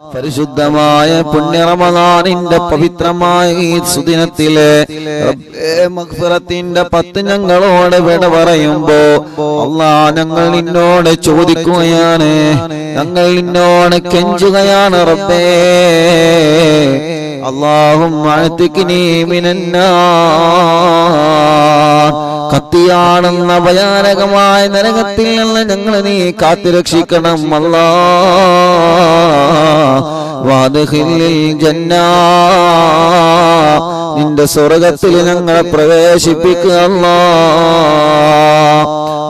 പരിശുദ്ധമായ പുണ്യറമദാനിന്റെ പവിത്രമായ ഈ സുദിനത്തിലെ റബ്ബേ മഗ്ഫിറത്തിന്റെ പത്ത് ഞങ്ങളോട് വിട പറയുമ്പോ അള്ളാ ഞങ്ങൾ നിന്നോട് ചോദിക്കുകയാണ്. ഞങ്ങൾ നിന്നോട് കെഞ്ചുകയാണ് റബ്ബേ. അള്ളാഹും അഴത്തിക്കിനി മിനന്നാ കത്തിയാണെന്ന ഭയാനകമായ നരകത്തിൽ നിന്ന് ഞങ്ങൾ നീ കാത്തുരക്ഷിക്കണം അല്ലാ വാദഹില്ലിൽ ജന്നാ നിന്റെ സ്വർഗത്തിൽ ഞങ്ങളെ പ്രവേശിപ്പിക്കുക അല്ലാ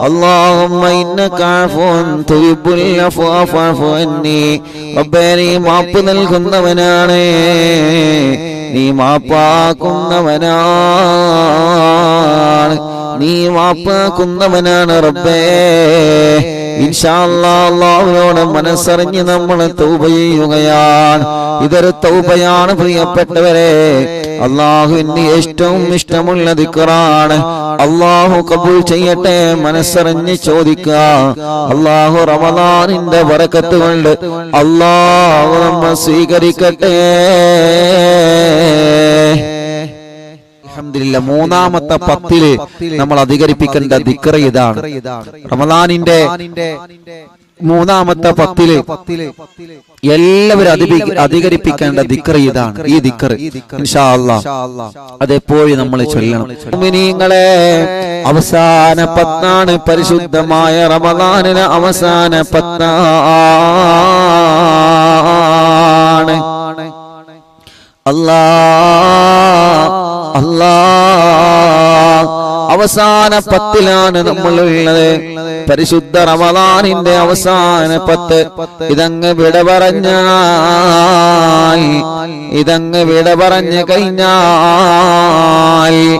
اللهم إنك عفو تحب العفو فاعف عني റബ്ബേ നീ മാപ്പ് നൽകുന്നവനാണ്. നീ മാപ്പാക്കുന്നവനാണ്. നീ വാപ്പാക്കുന്നവനാണ് റബ്ബേ. ഇൻഷാല്ലാഹുവിനോട് മനസ്സറിഞ്ഞ് നമ്മൾ തൗബ ചെയ്യുകയാണ്. ഇതൊരു തൗബയാണ് പ്രിയപ്പെട്ടവരെ. അള്ളാഹുവിന് ഏറ്റവും ഇഷ്ടമുള്ള ദിക്റാണ് അള്ളാഹു കബൂൽ ചെയ്യട്ടെ മനസ്സറിഞ്ഞ് ചോദിക്കുക അള്ളാഹു റമദാനിന്റെ വറക്കത്ത് കൊണ്ട് അള്ളാഹു നമ്മ സ്വീകരിക്കട്ടെ. അൽഹംദുലില്ലാ മൂന്നാമത്തെ പത്തിൽ നമ്മൾ അധികരിപ്പിക്കേണ്ട ദിക്ര ഇതാണ്. റമദാനിന്റെ മൂന്നാമത്തെ പത്തിൽ എല്ലാവരും അധികരിപ്പിക്കേണ്ട ദിക്ര ഇതാണ്. ഈ അല്ലാ അതെപ്പോഴും നമ്മൾ ചൊല്ലണം. അവസാന പത്താണ് പരിശുദ്ധമായ റമദാനിന് അവസാന പത്താണ്. അല്ലാ അവസാന പത്തിലാണ് നമ്മളുള്ളത്. പരിശുദ്ധ റമദാനിന്റെ അവസാന പത്ത്. ഇതങ്ങ് വിട പറഞ്ഞാൽ. ഇതങ്ങ് വിട പറഞ്ഞു കഴിഞ്ഞാൽ.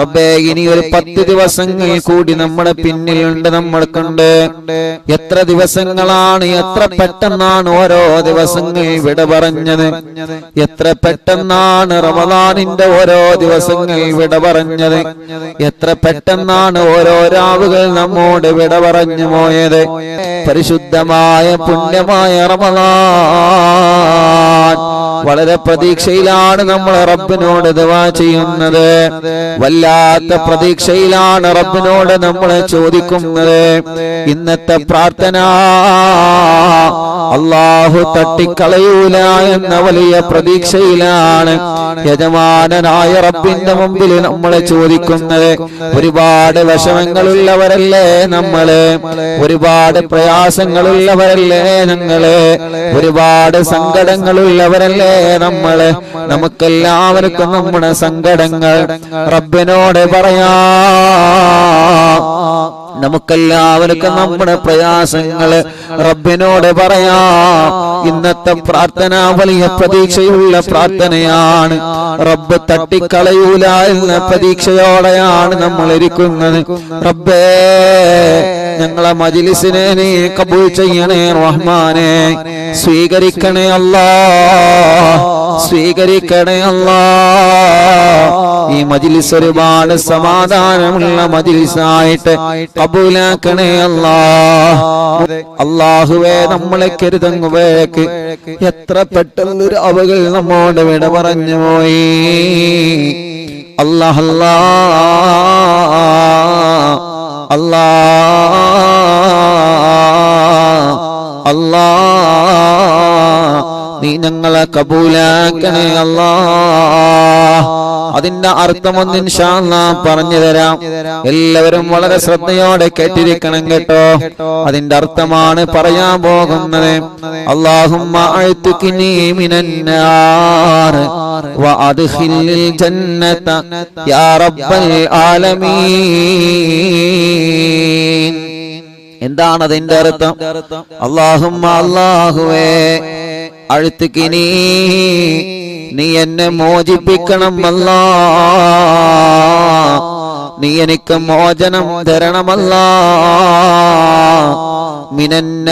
റബ്ബേ ഇനി ഒരു പത്ത് ദിവസങ്ങൾ കൂടി നമ്മുടെ പിന്നിലുണ്ട് നമ്മൾക്കുണ്ട് എത്ര ദിവസങ്ങളാണ് എത്ര പെട്ടെന്നാണ് ഓരോ ദിവസങ്ങൾ വിട പറഞ്ഞത്. എത്ര പെട്ടെന്നാണ് റമദാനിന്റെ ഓരോ ദിവസങ്ങൾ വിട പറഞ്ഞത്. എത്ര പെട്ടെന്നാണ് ഓരോ രാവുകൾ നമ്മോട് വിട പറഞ്ഞു പോയത്. പരിശുദ്ധമായ പുണ്യമായ റമദാൻ. വളരെ പ്രതീക്ഷയിലാണ് നമ്മൾ റബ്ബിനോട് ദവാ ചെയ്യുന്നത്. വല്ലാത്ത പ്രതീക്ഷയിലാണ് റബ്ബിനോട് നമ്മൾ ചോദിക്കുന്നത്. ഇന്നത്തെ പ്രാർത്ഥന അള്ളാഹു തട്ടിക്കളയൂല എന്ന വലിയ പ്രതീക്ഷയിലാണ് യജമാനനായ റബ്ബിന്റെ മുമ്പിൽ നമ്മൾ ചോദിക്കുന്നത്. ഒരുപാട് വിഷമങ്ങളുള്ളവരല്ലേ നമ്മൾ? ഒരുപാട് പ്രയാസങ്ങളുള്ളവരല്ലേ ഞങ്ങൾ? ഒരുപാട് സങ്കടങ്ങളുള്ളവരല്ലേ നമ്മൾ നമുക്കെല്ലാവർക്കും നമ്മുടെ സങ്കടങ്ങൾ റബ്ബിനോട് പറയാ. നമുക്കെല്ലാവർക്കും നമ്മുടെ പ്രയാസങ്ങൾ റബ്ബിനോട് പറയാ. ഇന്നത്തെ പ്രാർത്ഥന വലിയ പ്രതീക്ഷയുള്ള പ്രാർത്ഥനയാണ്. റബ്ബ് തട്ടിക്കളയൂല എന്ന പ്രതീക്ഷയോടെയാണ് നമ്മൾ ഇരിക്കുന്നത്. റബ്ബേ ഞങ്ങളെ മജിലിസിനെ നീ കബൂൾ ചെയ്യണേ റഹ്മാനെ. സ്വീകരിക്കണേ അല്ലാ. സ്വീകരിക്കണേ അല്ലാ. ഈ മജിലിസ് ഒരുപാട് സമാധാനമുള്ള മജിലിസായിട്ട് കബൂലാക്കണേ അല്ലാ. അള്ളാഹുവേ നമ്മളെ കരുതങ്ങുവേക്ക് എത്ര പെട്ടെന്നൊരു അവകൾ നമ്മോട് വിട പറഞ്ഞു പോയി. അല്ലാഹ് അല്ലാ. അല്ലാ. അല്ലാ. നീ ഞങ്ങളെ കബൂലാക്കണേ അല്ലാ. അതിന്റെ അർത്ഥമൊന്നും പറഞ്ഞു തരാം. എല്ലാവരും വളരെ ശ്രദ്ധയോടെ കേട്ടിരിക്കണം കേട്ടോ. അതിന്റെ അർത്ഥമാണ് പറയാൻ പോകുന്നത്. അള്ളാഹുമ്മ എന്താണ് അതിന്റെ അർത്ഥം? അള്ളാഹുമ്മ അല്ലാഹുവേ. അഴുത്തുക്കിനി നീ എന്നെ മോചിപ്പിക്കണം അല്ല നീ എനിക്ക് മോചനം തരണമല്ല. മിനന്ന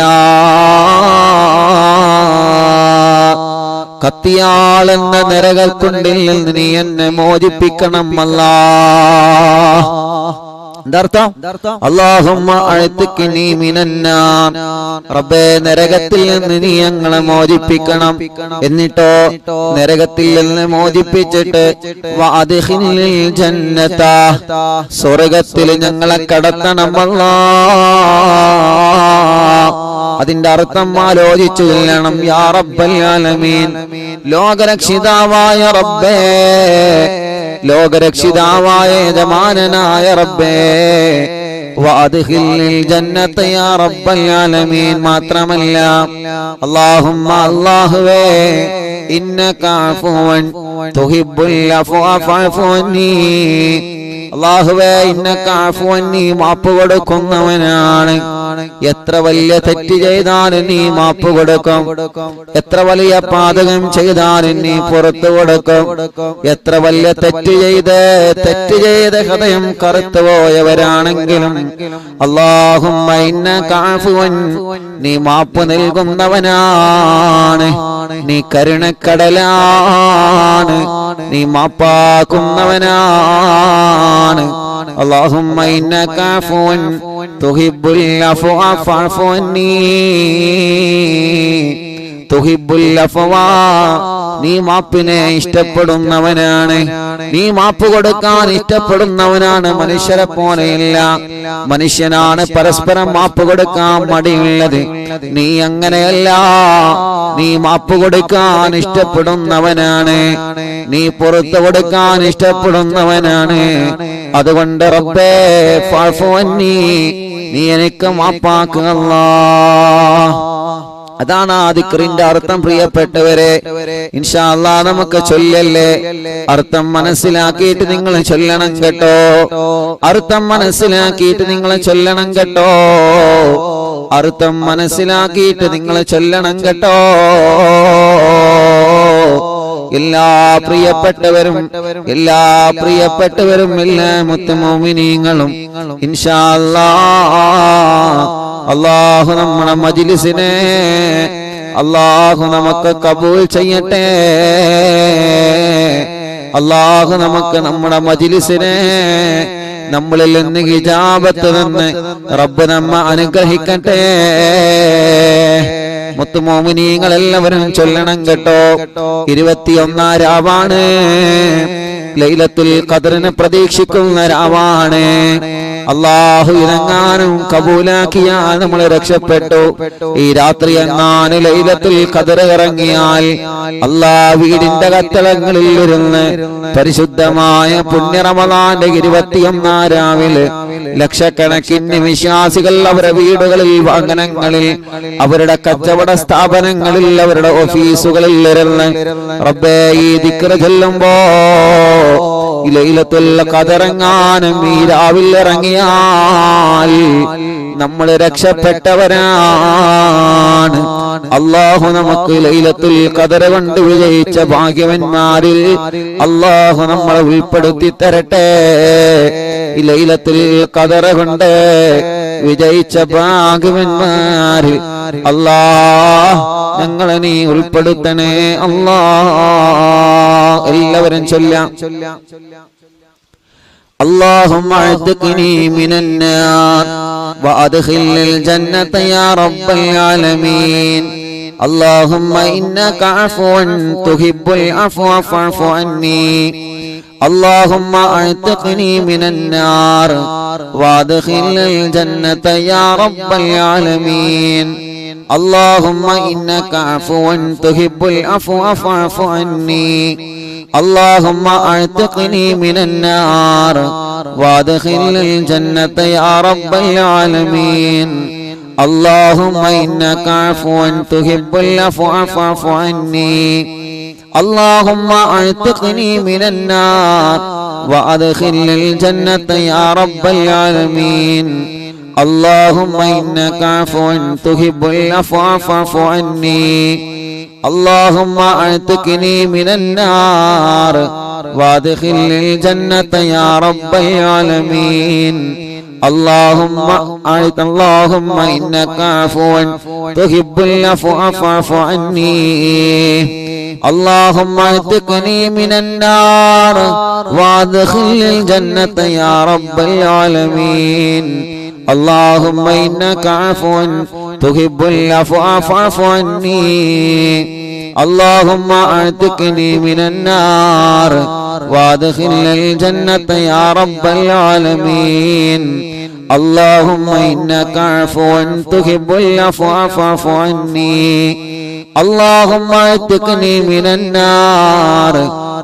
കത്തിയാളെന്ന നരകൽക്കുണ്ടിൽ നീ എന്നെ മോചിപ്പിക്കണം അല്ലാ എന്താർത്ഥം? റബ്ബേ നരകത്തിൽ നിന്ന് നീ ഞങ്ങളെ മോചിപ്പിക്കണം. എന്നിട്ടോ നരകത്തിൽ നിന്ന് മോചിപ്പിച്ചിട്ട് വാദിഹിനിൽ ജന്നത സ്വർഗത്തിൽ ഞങ്ങളെ കടത്തണം അല്ലാ. അതിന്റെ അർത്ഥം ആലോചിച്ചു ചെല്ലണം യാ റബ്ബൽ ആലമീൻ. ലോകരക്ഷിതാവായ റബ്ബേ. ലോകരക്ഷിതാവായ യജമാനനായ റബ്ബേ മാത്രമല്ല. അള്ളാഹുവേ ഇന്നക അഫുവൻ നീ മാപ്പ് കൊടുക്കുന്നവനാണ്. എത്ര വലിയ തെറ്റ് ചെയ്താലും നീ മാപ്പ് കൊടുക്കും. എത്ര വലിയ പാതകം ചെയ്താലും നീ പുറത്തു കൊടുക്കും. എത്ര വലിയ തെറ്റ് ചെയ്ത് തെറ്റ് ചെയ്ത് ഹൃദയം കറുത്തു പോയവരാണെങ്കിലും അള്ളാഹും നീ മാപ്പ് നൽകുന്നവനാണ്. നീ കരുണക്കടലാണ്. നീ മാപ്പാക്കുന്നവനാണ്. അള്ളാഹും تحب العفو فاعف عني നീ മാപ്പിനെ ഇഷ്ടപ്പെടുന്നവനാണ്. നീ മാപ്പ് കൊടുക്കാൻ ഇഷ്ടപ്പെടുന്നവനാണ്. മനുഷ്യരെ പോലെയില്ല. മനുഷ്യനാണ് പരസ്പരം മാപ്പ് കൊടുക്കാൻ മടിയുള്ളത്. നീ അങ്ങനെയല്ല. നീ മാപ്പ് കൊടുക്കാൻ ഇഷ്ടപ്പെടുന്നവനാണ്. നീ പുറത്തു കൊടുക്കാൻ ഇഷ്ടപ്പെടുന്നവനാണ്. അതുകൊണ്ട് റബ്ബേ നീ എനിക്ക് മാപ്പാക്കുക അതാണ് ആ ദിക്റിന്റെ അർത്ഥം പ്രിയപ്പെട്ടവരെ. ഇൻഷാ അല്ലാ നമുക്ക് ചൊല്ലല്ലേ? അർത്ഥം മനസ്സിലാക്കിയിട്ട് നിങ്ങൾ ചൊല്ലണം കേട്ടോ. അർത്ഥം മനസ്സിലാക്കിയിട്ട് നിങ്ങൾ ചൊല്ലണം കേട്ടോ. അർത്ഥം മനസ്സിലാക്കിയിട്ട് നിങ്ങൾ ചൊല്ലണം കേട്ടോ. എല്ലാ പ്രിയപ്പെട്ടവരും എല്ലാ പ്രിയപ്പെട്ടവരും എല്ലാ മുത്തുമോമിനീങ്ങളും ഇൻഷാ അല്ലാ അള്ളാഹു നമ്മുടെ മജിലിസിനെ അള്ളാഹു നമുക്ക് കബൂൽ ചെയ്യട്ടെ. അള്ളാഹു നമുക്ക് നമ്മുടെ മജിലിസിനെ നമ്മളിൽ നിന്ന് ഹിജാബത്ത് നിന്ന് റബ്ബ് നമ്മ അനുഗ്രഹിക്കട്ടെ. മുത്തുമോമിനീങ്ങൾ എല്ലാവരും ചൊല്ലണം കേട്ടോ. ഇരുപത്തിയൊന്നാം രാവാണ്. ലൈലത്തുൽ ഖദറിനെ പ്രതീക്ഷിക്കുന്ന രാവാണ് അള്ളാഹു ഇറങ്ങാനും കബൂലാക്കിയാൽ നമ്മൾ രക്ഷപ്പെട്ടു. ഈ രാത്രി എങ്ങാനും ലൈലത്തിൽ ഖദർ ഇറങ്ങിയാൽ അള്ളാ വീടിന്റെ കത്തളങ്ങളിൽ ഇരുന്ന് പരിശുദ്ധമായ പുണ്യറമലാന്റെ ഇരുപത്തിയൊന്നാം രാവിലെ ലക്ഷക്കണക്കിന് വിശ്വാസികൾ അവരുടെ വീടുകളിൽ വാഹനങ്ങളിൽ അവരുടെ കച്ചവട സ്ഥാപനങ്ങളിൽ അവരുടെ ഓഫീസുകളിൽ ഇരുന്ന് റബ്ബേ ഈ ദിക്ര ചെല്ലുമ്പോ ഈ ലൈലത്തുൽ ഖദറങ്ങാനും ഈ രാവിലെ ഇറങ്ങിയാൽ നമ്മൾ രക്ഷപ്പെട്ടവരാണ്. അള്ളാഹു നമുക്ക് ലൈലത്തുൽ ഖദർ കൊണ്ട് വിജയിച്ച ഭാഗ്യവന്മാരിൽ അള്ളാഹു നമ്മളെ ഉൾപ്പെടുത്തി തരട്ടെ ഈ ലൈലത്തുൽ ഖദർ കൊണ്ട് വിജയിച്ച ഭാഗ്യവന്മാരിൽ അല്ലാ ഞങ്ങളെ നീ ഉൾപ്പെടുത്തണേ അല്ലാ എല്ലാവരും ചൊല്ലാം اللهم اعتقني من النار وادخل الجنة يا رب العالمين. اللهم إنك عفو تحب العفو فاعف عني. اللهم أعتقني من النار وادخل الجنة يا رب العالمين. اللهم إنك عفو تحب العفو فاعف عني. اللهم أعتقني من النار وادخل الجنة يا رب العالمين. اللهم إنك عفو تحب العفو فاعف عني. اللهم أعتقني من النار وادخل الجنة يا رب العالمين. اللهم إنك عفو تحب العفو فاعف عني. اللهم أعتقني من النار وادخل الجنة يا رب العالمين. اللهم أعط اللهم إنك عفو تحب العفو فاعف عني. اللهم اعتقني من النار. وادخل الجنة يا رب العالمين. اللهم إنك عفو تحب العفو فاعف عني. اللهم اعتقني من النار وادخل الجنة يا رب العالمين. اللهم إنك عفو تحب العفو فاعف عني. اللهم اعتقني من النار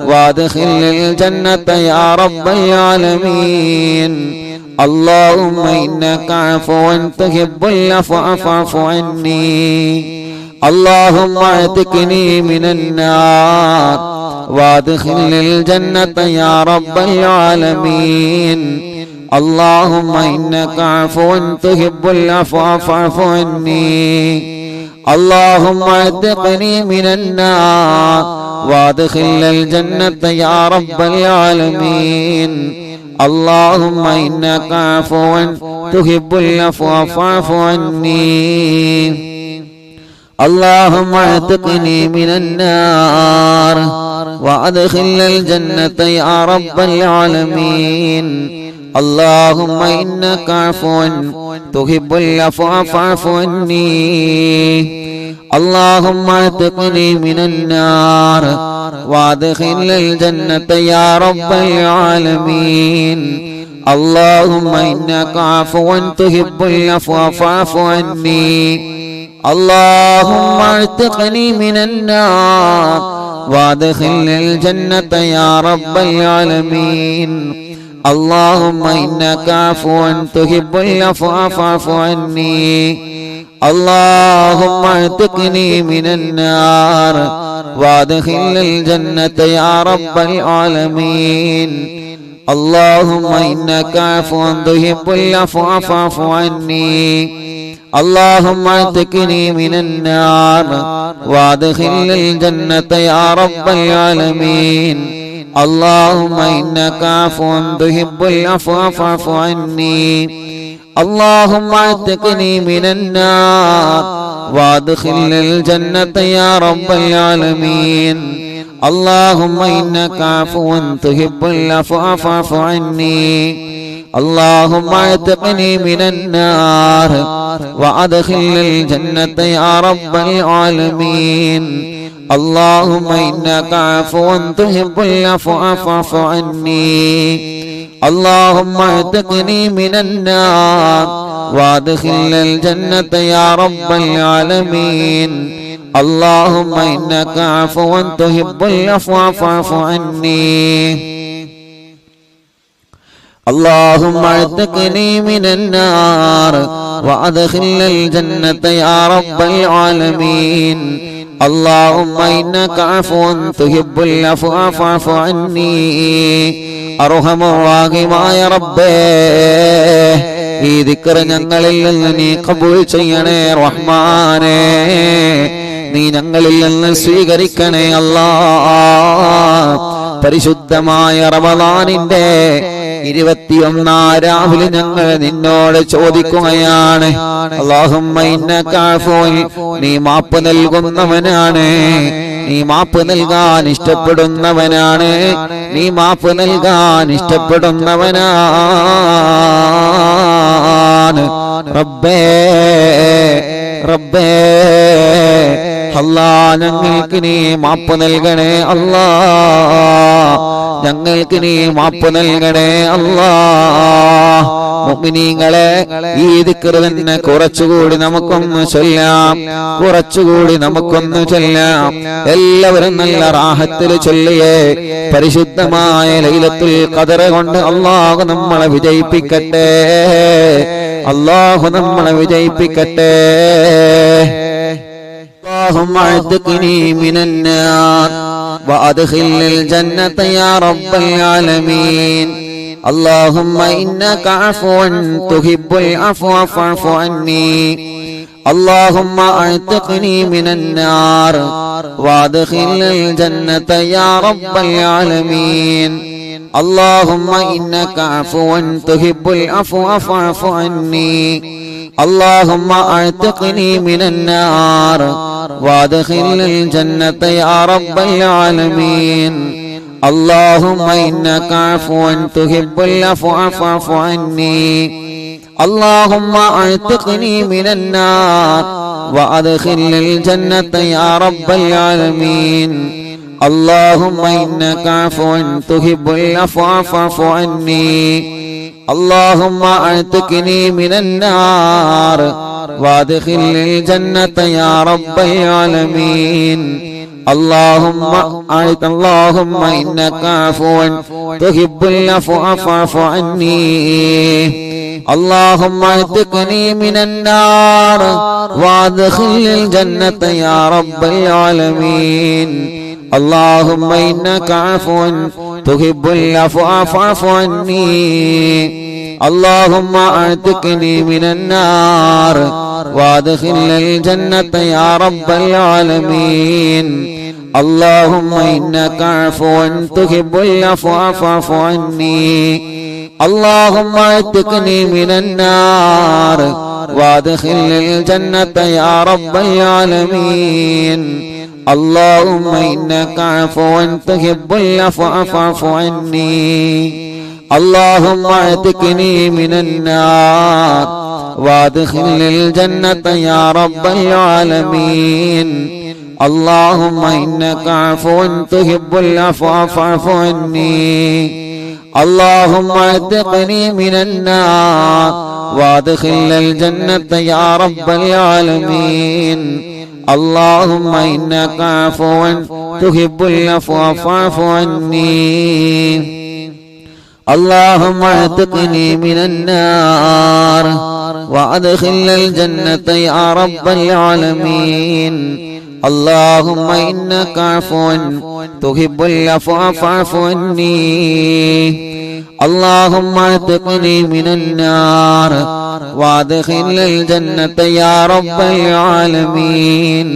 وادخل الجنة يا رب العالمين. اللهم إنك عفو تحب العفو فاعف عني. اللهم اعتقني من النار وادخل الجنة يا رب العالمين. اللهم إنك عفو تحب العفو فاعف عني. اللهم اعتقني من النار وادخل الجنة يا رب العالمين. اللهم إنك عفو تحب العفو فاعف عني. اللهم اعتقني من النار وادخل الجنة يا رب العالمين. اللهم إنك عفو تحب العفو فاعف عني. اللهم اعتقني من النار وادخل الجنة يا رب العالمين. اللهم إنك عفو تحب العفو فاعف عني. اللهم اعتقني من النار وادخل الجنة يا رب العالمين. اللهم إنك عفو تحب العفو فاعف عني. اللهم اعتقني من النار وادخل الجنة يا رب العالمين. اللهم إنك عفو تحب العفو فاعف عني. اللهم اعتقني من النار وادخل الجنة يا رب العالمين. اللهم إنك عفو تحب العفو فاعف عني. اللهم اعتقني من النار وادخل الجنة يا رب العالمين. اللهم إنك عفو تحب العفو فاعف عني. اللهم اعتقني من النار وادخل الجنة يا رب العالمين. اللهم إنك عفو تحب العفو فاعف عني. اللهم اعتقني من النار وادخل الجنة يا رب العالمين. اللهم إنك عفو تحب العفو فاعف عني. اللهم اعتقني من النار وادخل الجنة يا رب العالمين اللهم إنك عفو تحب العفو فاعف عني അർഹമറാഹിമായ റബ്ബേ ഈ ദിക്കർ ഞങ്ങളിൽ നിന്ന് നീ കബൂൽ ചെയ്യണേ റഹ്മാനേ നീ ഞങ്ങളിൽ നിന്ന് സ്വീകരിക്കണേ അല്ലാ പരിശുദ്ധമായ റമദാനിന്റെ ഇരുപത്തിയൊന്നാം രാവിലെ ഞങ്ങൾ നിന്നോട് ചോദിക്കുകയാണ് നീ മാപ്പ് നൽകുന്നവനാണ് നീ മാപ്പ് നൽകാൻ ഇഷ്ടപ്പെടുന്നവനാണ് നീ മാപ്പ് നൽകാൻ ഇഷ്ടപ്പെടുന്നവനാണ്. റബ്ബേ റബ്ബേ അല്ലാ ഞങ്ങൾക്ക് നീ മാപ്പ് നൽകണേ അല്ലാ ഞങ്ങൾക്ക് നീ മാപ്പ് നൽകണേ അല്ലാ മുഅ്മിനീങ്ങളെ ഈ ദിക്ർ തന്നെ കുറച്ചുകൂടി നമുക്കൊന്ന് ചൊല്ലാം കുറച്ചുകൂടി നമുക്കൊന്ന് ചൊല്ലാം എല്ലാവരും നല്ല റാഹത്തിൽ ചൊല്ലിയേ പരിശുദ്ധമായ ലൈലത്തുൽ ഖദർ കൊണ്ട് അള്ളാഹു നമ്മളെ വിജയിപ്പിക്കട്ടെ അള്ളാഹു നമ്മളെ വിജയിപ്പിക്കട്ടെ اللهم اعتقني من النار وادخل الجنة يا رب العالمين. اللهم إنك عفو تحب العفو فاعف عني. اللهم أعتقني من النار وادخل الجنة يا رب العالمين. اللهم إنك عفو تحب العفو فاعف عني. اللهم أعتقني من النار. وادخل الجنة يا رب العالمين. اللهم إنك عفو تحب العفو فاعف عني. اللهم أعتقني من النار وادخل الجنة يا رب العالمين. اللهم إنك عفو تحب العفو فاعف عني. اللهم أعتقني من النار وادخل الجنة يا رب العالمين. اللهم أعط اللهم إنك عفو تحب العفو فاعف عني. اللهم اعتقني من النار. وادخل الجنة يا رب العالمين. اللهم إنك عفو تحب العفو فاعف عني. اللهم اعتقني من النار وادخل الجنة يا رب العالمين. اللهم إنك عفو تحب العفو فاعف عني. اللهم اعتقني من النار وادخل الجنة يا رب العالمين. اللهم إنك عفو تحب العفو فاعف عني. اللهم اعتقني من النار وادخل الجنة يا رب العالمين. اللهم إنك عفو تحب العفو فاعف عني. اللهم اعتقني من النار وادخل الجنة يا رب العالمين. اللهم إنك عفو تحب العفو فاعف عني. اللهم اعتقني من النار وادخل الجنة يا رب العالمين. اللهم إنك عفو تحب العفو فاعف عني. اللهم اعتقني من النار وادخل الجنة يا رب العالمين.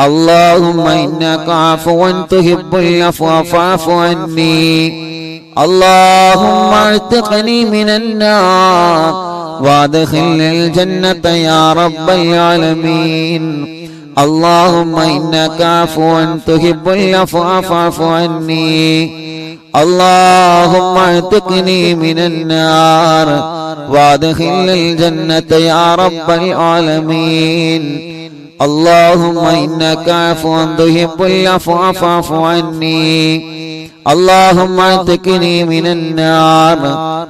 اللهم إنك عفو تحب العفو فاعف عني. اللهم اعتقني من النار وادخل الجنة يا رب العالمين. اللهم إنك عفو تحب العفو فاعف عني. اللهم اعتقني من النار وادخل الجنة يا رب العالمين. اللهم إنك عفو تحب العفو فاعف عني. اللهم اعتقني من النار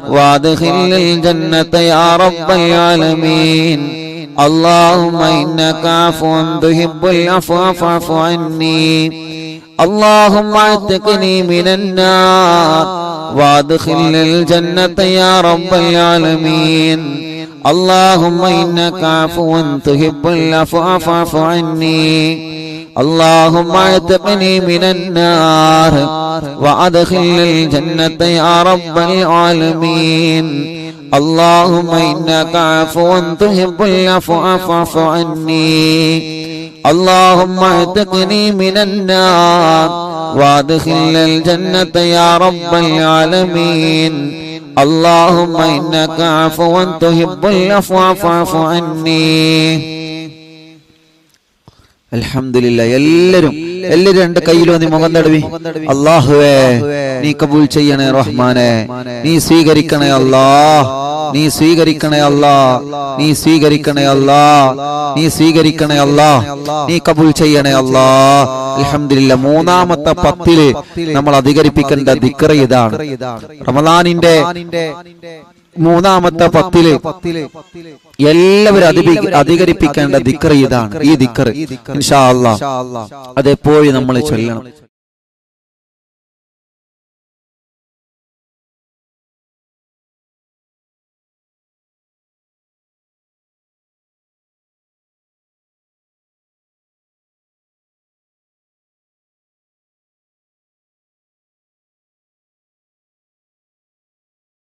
وادخل الجنة يا رب العالمين. اللهم إنك عفو تحب العفو فاعف عني. اللهم اعتقني من النار وادخل الجنة يا رب العالمين. اللهم إنك عفو تحب العفو فاعف عني. اللهم اعتقني من النار وادخل الجنة يا رب العالمين. اللهم إنك عفو تحب العفو فاعف عني اللهم اعتقني من النار وادخل الجنة يا رب العالمين اللهم إنك عفو تحب العفو فاعف عني അൽഹംദുലില്ല എല്ലാരും എല്ലാരും രണ്ട് കയ്യിലോ നീ മുഖം തടവി അള്ളാഹുവേ നീ കബൂൽ ചെയ്യണേ റഹ്മാനെ നീ സ്വീകരിക്കണേ അല്ലാ നീ സ്വീകരിക്കണേ അല്ല. നീ സ്വീകരിക്കണേ അല്ല. നീ സ്വീകരിക്കണേ അല്ല. നീ കബൂൽ ചെയ്യണേ അല്ല. അലഹമില്ല മൂന്നാമത്തെ പത്തിൽ നമ്മൾ അധികരിപ്പിക്കേണ്ട ദിക്കറ ഇതാണ്. റമദാനിന്റെ മൂന്നാമത്തെ പത്തിൽ എല്ലാവരും അധികരിപ്പിക്കേണ്ട ദിക്കറ ഇതാണ്. ഈ ദിക്ർ ഇൻഷാ അതെപ്പോഴും നമ്മൾ ചൊല്ലണം.